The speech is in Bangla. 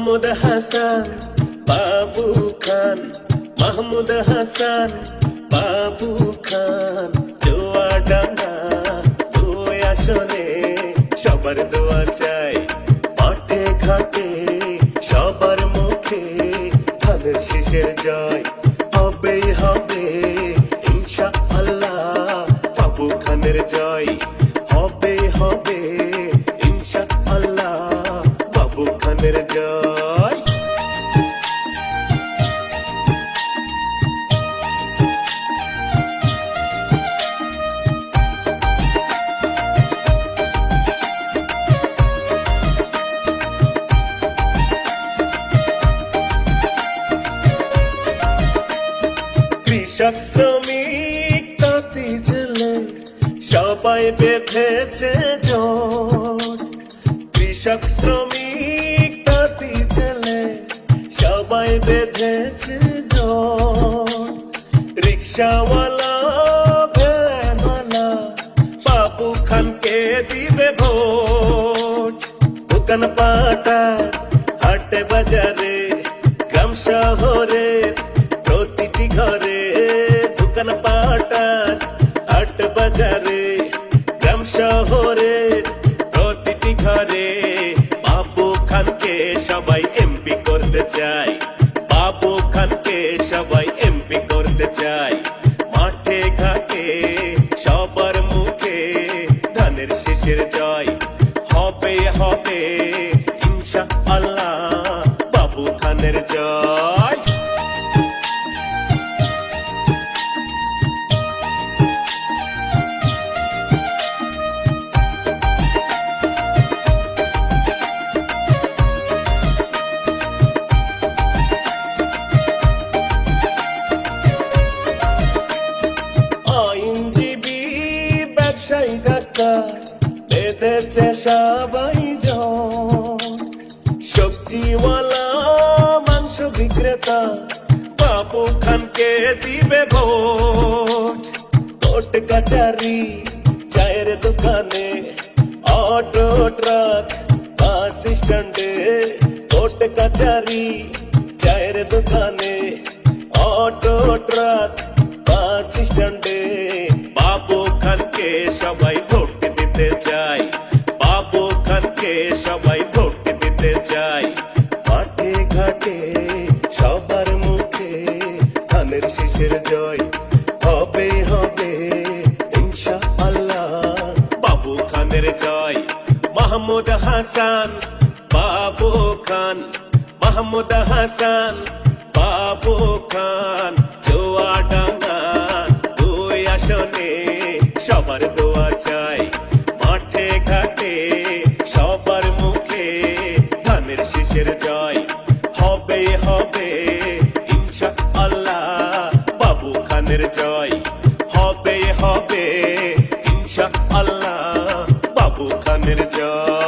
মাহমুদ হাসান, বাবু খান। মাহমুদ হাসান, বাবু খান। জোয়াডাঙ্গা দুই আসনে সবার দোয়া চাই। মাঠে ঘাটে, সবার মুখে ধানের শেষের জয়। হবেই হবে ইনশা আল্লাহ বাবু খানের জয়। হবে হবে কৃষক শ্রমিক তাঁতি সবাই বেঁধেছে জোট। কৃষক শ্রমিক তাঁতি জেলে সবাই বেঁধেছে জোট। রিক্সাওয়ালা, ভ্যানওয়ালা, বাবু খানকে দিবে ভোট। দোকান পাটা হাটে বাজারে বাজারে গ্রাম শহরে প্রতিটি ঘরে বাবু খানকে সবাই এমপি করতে চায়। বেঁধেছে সবাই সবজিওয়ালা মাংস বিক্রেতা, বাবু খানকে দিবে ভোট। কোর্ট কাচারি চায়ের দোকানে, অটো ট্রাক, বাস স্ট্যান্ডে। কোর্ট কাচারি চায়ের দোকানে ধানের শীষের জয় হবে হবে ইনশা আল্লাহ বাবু খানের জয়, মাহমুদ হাসান, বাবু খান, মাহমুদ হাসান, বাবু খান। ইচ্ছা আল্লাহ বাবু খানের জয়।